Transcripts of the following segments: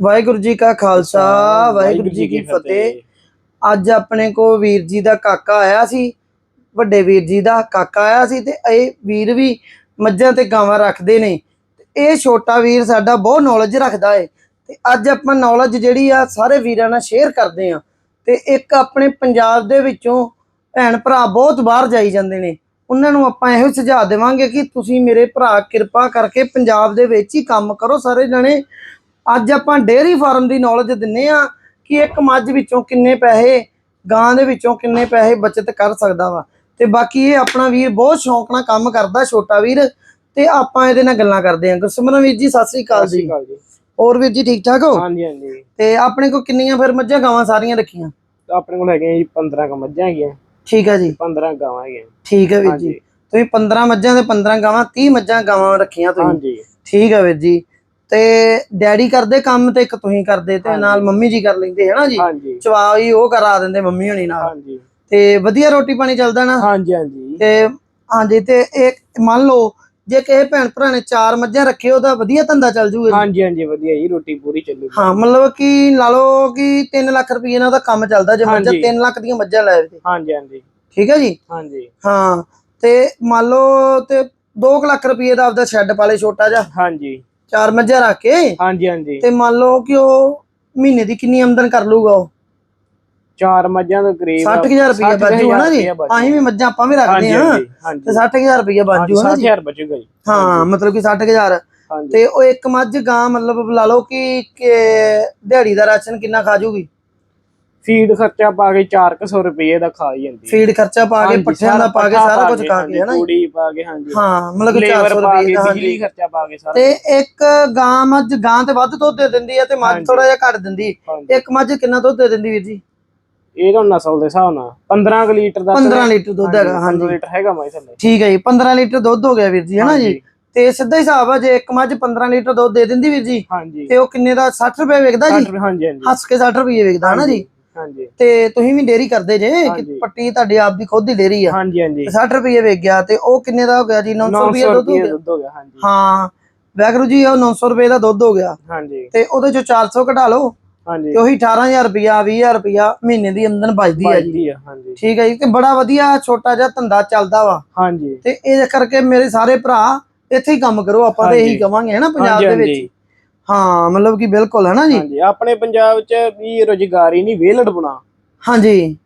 ਵਾਹਿਗੁਰੂ ਜੀ ਕਾ ਖਾਲਸਾ ਵਾਹਿਗੁਰੂ ਜੀ ਕੀ ਫਤਿਹ। ਅੱਜ ਆਪਣੇ ਕੋ ਵੀਰ ਜੀ ਦਾ ਕਾਕਾ ਆਇਆ ਸੀ ਵੱਡੇ ਵੀਰ ਜੀ ਦਾ ਕਾਕਾ ਆਇਆ ਸੀ ਤੇ ਇਹ ਵੀਰ ਵੀ ਮੱਝਾਂ ਤੇ ਗਾਵਾਂ ਰੱਖਦੇ ਨੇ। ਤੇ ਇਹ ਛੋਟਾ ਵੀਰ ਸਾਡਾ ਬਹੁਤ ਨੌਲੇਜ ਰੱਖਦਾ ਏ। ਤੇ ਅੱਜ ਆਪਾਂ ਨੌਲੇਜ ਜਿਹੜੀ ਆ ਸਾਰੇ ਵੀਰਾਂ ਨਾਲ ਸ਼ੇਅਰ ਕਰਦੇ ਆ। ਤੇ ਇੱਕ ਆਪਣੇ ਪੰਜਾਬ ਦੇ ਵਿੱਚੋਂ ਭੈਣ ਭਰਾ ਬਹੁਤ ਬਾਹਰ ਜਾਈ ਜਾਂਦੇ ਨੇ। ਉਹਨਾਂ ਨੂੰ ਆਪਾਂ ਇਹੋ ਸੁਝਾਅ ਦੇਵਾਂਗੇ ਕਿ ਤੁਸੀਂ ਮੇਰੇ ਭਰਾ ਕਿਰਪਾ ਕਰਕੇ ਪੰਜਾਬ ਦੇ ਵਿੱਚ ਹੀ ਕੰਮ ਕਰੋ ਸਾਰੇ ਜਣੇ ਅੱਜ ਆਪਾਂ ਡੇਅਰੀ ਫਾਰਮ ਦੀ ਨੌਲੇਜ ਦਿੰਨੇ ਆ ਕਿ ਇੱਕ ਮੱਝ ਵਿੱਚੋਂ ਕਿੰਨੇ ਪੈਸੇ ਗਾਂ ਦੇ ਵਿੱਚੋਂ ਕਿੰਨੇ ਪੈਸੇ ਬਚਤ ਕਰ ਸਕਦਾ ਵਾ। ਤੇ ਬਾਕੀ ਇਹ ਆਪਣਾ ਵੀਰ ਬਹੁਤ ਸ਼ੌਂਕ ਨਾਲ ਕੰਮ ਕਰਦਾ ਛੋਟਾ ਵੀਰ ਤੇ ਆਪਾਂ ਇਹਦੇ ਨਾਲ ਗੱਲਾਂ ਕਰਦੇ ਆਂ। ਗੁਰਸਿਮਰਨ ਵੀਰ ਜੀ ਸਤਿ ਸ੍ਰੀ ਅਕਾਲ ਜੀ। ਹੋਰ ਵੀਰ ਜੀ ਠੀਕ ਠਾਕ ਹੋ? ਹਾਂਜੀ ਹਾਂਜੀ। ਤੇ ਆਪਣੇ ਕੋ ਕਿੰਨੀਆਂ ਫਿਰ ਮੱਝਾਂ ਗਾਵਾਂ ਸਾਰੀਆਂ ਰੱਖੀਆਂ? ਆਪਣੇ ਕੋਲ ਹੈਗੀਆਂ ਜੀ 15 ਕ ਮੱਝਾਂ ਹੈਗੀਆਂ। ਠੀਕ ਹੈ ਜੀ। 15 ਗਾਵਾਂ ਹੈਗੀਆਂ। ਠੀਕ ਹੈ ਵੀਰ। ਜੀ। ਤੁਸੀਂ 15 ਮੱਝਾਂ ਤੇ 15 ਗਾਵਾਂ 30 ਮੱਝਾਂ ਗਾਵਾਂ ਰੱਖੀਆਂ ਤੁਸੀਂ। ਹਾਂਜੀ। ਠੀਕ ਹੈ ਵੀਰ ਜੀ। ਤੇ ਡੈਡੀ ਕਰਦੇ ਕੰਮ ਤੇ ਇੱਕ ਤੁਸੀਂ ਕਰਦੇ ਤੇ ਨਾਲ ਮੰਮੀ ਜੀ ਕਰ ਲੈਂਦੇ ਹੈ ਨਾ ਜੀ ਚਵਾਈ ਉਹ ਕਰਾ ਦਿੰਦੇ ਮੰਮੀ ਹੋਣੀ ਨਾਲ। ਤੇ ਵਧੀਆ ਰੋਟੀ ਪਾਣੀ ਚੱਲਦਾ ਨਾ? ਹਾਂਜੀ ਹਾਂਜੀ। ਤੇ ਹਾਂਜੀ ਤੇ ਇਹ ਮੰਨ ਲਓ ਜੇ ਕਿਸੇ ਭੈਣ ਭਰਾ ਨੇ ਚਾਰ ਮੱਝਾਂ ਰੱਖੇ ਉਹਦਾ ਵਧੀਆ ਧੰਦਾ ਚੱਲ ਜੂਗਾ ਜੀ। ਹਾਂਜੀ ਹਾਂਜੀ ਵਧੀਆ ਜੀ ਰੋਟੀ ਪੂਰੀ ਚੱਲੂਗੀ ਹਾਂ ਮਤਲਬ ਕਿ ਲਾ ਲਓ ਕਿ 3 ਲੱਖ ਰੁਪਏ ਨਾਲ ਉਹਦਾ ਕੰਮ ਚੱਲਦਾ ਜੇ ਮੱਝਾਂ ਹਾਂਜੀ। 3 ਲੱਖ ਦੀਆਂ ਮੱਝਾਂ ਲੈ ਤੇ ਹਾਂਜੀ ਹਾਂਜੀ। ਠੀਕ ਹੈ ਜੀ? ਹਾਂਜੀ। ਹਾਂ ਤੇ ਮੰਨ ਲਓ ਤੇ 2 ਲੱਖ ਰੁਪਏ ਦਾ ਆਪਦਾ ਸ਼ੈੱਡ ਪਾਲੇ ਛੋਟਾ ਜਿਹਾ। ਹਾਂਜੀ। ਚਾਰ ਮੱਝਾਂ ਰੱਖ ਕੇ? ਹਾਂਜੀ ਹਾਂਜੀ। ਤੇ ਮੰਨ ਲਓ ਕਿ ਉਹ ਮਹੀਨੇ ਦੀ ਕਿੰਨੀ ਆਮਦਨ ਕਰ ਲੂਗਾ ਉਹ? ਚਾਰ ਮੱਝਾਂ ਤੋਂ ਕਰੀਬ 60000 ਰੁਪਏ ਬਾਜੂ ਹਨਾ ਜੀ? ਅਸੀਂ ਵੀ ਮੱਝਾਂ ਆਪਾਂ ਵੀ ਰੱਖਦੇ ਹਾਂ। ਤੇ 60000 ਰੁਪਏ ਬਾਜੂ ਹਨਾ ਜੀ? 60000 ਬਚੂਗਾ ਜੀ। ਹਾਂ ਮਤਲਬ ਕਿ 60000 ਹਾਂਜੀ। ਤੇ ਉਹ ਇੱਕ ਮੱਝ ਗਾਂ ਮਤਲਬ ਲਾ ਲਓ ਕਿ ਕਿ ਦਿਹਾੜੀ ਦਾ ਰਾਸ਼ਨ ਕਿੰਨਾ ਖਾ ਜੂਗੀ ਫੀਡ ਖਰਚਾ ਪਾ ਕੇ 400 ਰੁਪਏ ਦਾ ਖਾ ਹੀ ਜਾਂਦੀ ਫੀਡ ਖਰਚਾ ਪਾ ਕੇ ਪੱਠਿਆਂ ਦਾ ਪਾ ਕੇ ਸਾਰਾ ਕੁਝ ਖਾ ਕੇ ਹਨਾ? ਤੂੜੀ ਪਾ ਕੇ ਹਾਂਜੀ। ਹਾਂ ਮਤਲਬ ਕਿ ਲੇਬਰ 400 ਪਾ ਰੁਪਏ ਦਾ ਬਿਜਲੀ ਖਰਚਾ ਪਾ ਕੇ ਸਾਰਾ ਤੇ ਇੱਕ ਗਾਂ ਮੱਝ ਗਾਂ ਤੇ ਵੱਧ ਦੁੱਧ ਦੇ ਦਿੰਦੀ ਹੈ ਤੇ ਮੱਝ। ਥੋੜਾ ਜਿਹਾ ਘੱਟ ਦਿੰਦੀ। ਇੱਕ ਮੱਝ ਕਿੰਨਾ ਦੁੱਧ ਦੇ ਦਿੰਦੀ ਵੀਰ ਜੀ? ਇਹ ਤਾਂ ਨਸਲ ਦੇ ਹਿਸਾਬ ਨਾਲ। 15 ਕੁ ਲੀਟਰ ਦਾ 15 ਲੀਟਰ ਦੁੱਧ ਹੈਗਾ ਹਾਂਜੀ ਲੀਟਰ ਹੈਗਾ ਮੈਂ ਥੱਲੇ। ਠੀਕ ਹੈ ਜੀ 15 ਲੀਟਰ ਦੁੱਧ ਹੋ ਗਿਆ ਵੀਰ ਜੀ ਹਨਾ ਜੀ। ਤੇ ਸਿੱਧਾ ਹਿਸਾਬ ਆ ਜੇ ਇੱਕ ਮੱਝ 15 ਲੀਟਰ ਦੁੱਧ ਦੇ ਦਿੰਦੀ ਵੀਰ ਜੀ ਹਾਂਜੀ। ਤੇ ਉਹ ਕਿੰਨੇ ਦਾ? 60 ਰੁਪਏ ਵਿਕਦਾ ਜੀ? 60 ਹਾਂਜੀ ਹਾਂਜੀ। ਹੱਸ ਕੇ 60 ਰੁਪਏ ਵਿਕਦਾ ਹਨਾ ਜੀ? ਹਾਂਜੀ। ਤੇ ਤੁਸੀਂ ਵੀ ਡੇਰੀ ਕਰਦੇ ਜੇ? ਹਾਂਜੀ। ਪੱਟੀ ਤੁਹਾਡੀ ਆਪ ਦੀ ਖੁਦ ਦੀ ਡੇਰੀ ਆ? ਹਾਂਜੀ ਹਾਂਜੀ। 60 ਰੁਪਏ ਵਿਕ ਗਿਆ ਤੇ ਉਹ ਕਿੰਨੇ ਦਾ ਹੋ ਗਿਆ ਜੀ? 900 ਰੁਪਏ 900 ਦੁੱਧ ਹੋ ਰੁਪਏ ਗਿਆ? ਦੁੱਧ ਹੋ ਗਿਆ ਹਾਂਜੀ। ਹਾਂ। ਵੈਗਰੂ ਜੀ ਉਹ 900 ਰੁਪਏ ਦਾ ਦੁੱਧ ਹੋ ਗਿਆ। ਹਾਂਜੀ। ਤੇ ਉਹਦੇ ਚੋਂ 400 ਘਟਾ ਲਓ ਹਾਂਜੀ। ਤੇ ਉਹੀ 18000 ਰੁਪਿਆ 20000 ਰੁਪਿਆ ਮਹੀਨੇ ਦੀ ਆਮਦਨ ਬਚਦੀ ਹੈ ਜੀ। ਬਾਜੀ ਆ ਹਾਂਜੀ। ਠੀਕ ਹੈ ਜੀ? ਤੇ ਬੜਾ ਵਧੀਆ ਛੋਟਾ ਜਿਹਾ ਧੰਦਾ ਚੱਲਦਾ ਵਾ। ਹਾਂਜੀ। ਤੇ ਇਹ ਕਰਕੇ ਮੇਰੇ ਸਾਰੇ ਭਰਾ ਇੱਥੇ ਹੀ ਕੰਮ ਕਰੋ ਆਪਾਂ ਤੇ ਇਹੀ ਹਾਂਜੀ। ਕਵਾਂਗੇ ਹੈ ਨਾ ਪੰਜਾਬ ਹਾਂਜੀ, ਦੇ ਵਿੱਚ। ਹਾਂਜੀ। ਹਾਂ ਮਤਲਬ ਕਿ ਬਿਲਕੁਲ ਹੈ ਨਾ ਜੀ? ਹਾਂਜੀ ਆਪਣੇ ਪੰਜਾਬ ਚ ਵੀ ਰੋਜ਼ਗਾਰੀ ਨਹੀਂ ਵੇਲੜ ਬਣਾ। ਹਾਂਜੀ।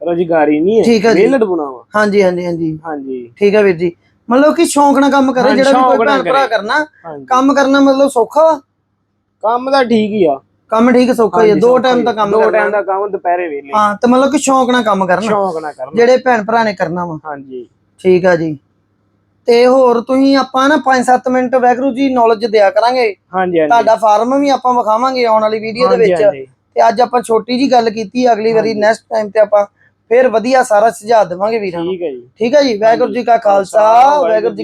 ਰੋਜ਼ਗਾਰੀ ਨਹੀਂ ਠੀਕ ਹੈ ਹੈ ਜੀ। ਵੇਲੜ ਬਣਾਵਾ ਹਾਂਜੀ ਹਾਂਜੀ ਹਾਂਜੀ। ਹਾਂਜੀ। ਠੀਕ ਹੈ ਵੀਰ ਜੀ। ਮਤਲਬ ਕਿ ਸ਼ੌਂਕ ਨਾਲ ਕੰਮ ਕਰੇ ਹਾਂ, ਜਿਹੜਾ ਵੀ ਸ਼ੌਂਕ ਕੋਈ ਨਾਲ ਭੈਣ ਭਰਾ ਕਰੇ। ਕਰਨਾ ਹਾਂਜੀ। ਕੰਮ ਕਰਨਾ ਮਤਲਬ ਸੌਖਾ ਵਾ? ਕੰਮ ਤਾਂ ਠੀਕ ਹੀ ਆ। ਕੰਮ ਠੀਕ ਸੌਖਾ ਹੀ ਆ ਹਾਂਜੀ, ਦੋ ਸੌਖਾ ਟਾਈਮ ਹੀ ਦਾ। ਕੰਮ ਦੋ ਕਰਨਾ। ਟਾਈਮ ਦਾ ਕੰਮ ਦੁਪਹਿਰੇ ਵੇਲੇ। ਹਾਂ ਤੇ ਮਤਲਬ ਕਿ ਸ਼ੌਂਕ ਨਾਲ ਕੰਮ ਕਰਨਾ। ਸ਼ੌਂਕ ਨਾ ਕਰਨਾ। ਜਿਹੜੇ ਭੈਣ ਭਰਾ ਨੇ ਕਰਨਾ ਵਾ। ਹਾਂਜੀ। ਠੀਕ ਆ ਜੀ। ਤੇ ਹੋਰ ਤੁਸੀਂ ਆਪਾਂ ਨਾ 5-7 ਮਿੰਟ ਵੈਗਰੂ ਜੀ ਨੌਲੇਜ ਦਿਆ ਕਰਾਂਗੇ। ਹਾਂਜੀ ਹਾਂਜੀ। ਤੁਹਾਡਾ ਫਾਰਮ ਵੀ ਆਪਾਂ ਵਿਖਾਵਾਂਗੇ ਆਉਣ ਵਾਲੀ ਵੀਡੀਓ ਦੇ ਵਿੱਚ। ਤੇ ਅੱਜ ਆਪਾਂ ਛੋਟੀ ਜੀ ਗੱਲ ਕੀਤੀ ਅਗਲੀ ਵਾਰੀ ਨੈਕਸਟ ਟਾਈਮ ਤੇ ਆਪਾਂ ਫਿਰ ਵਧੀਆ ਸਾਰਾ ਸੁਝਾਅ ਦੇਵਾਂਗੇ ਵੀਰਾਂ ਨੂੰ। ਠੀਕ ਹੈ ਜੀ। ਠੀਕ ਹੈ ਜੀ ਵਾਹਿਗੁਰੂ ਜੀ ਕਾ ਖਾਲਸਾ ਵਾਹਿਗੁਰੂ ਜੀ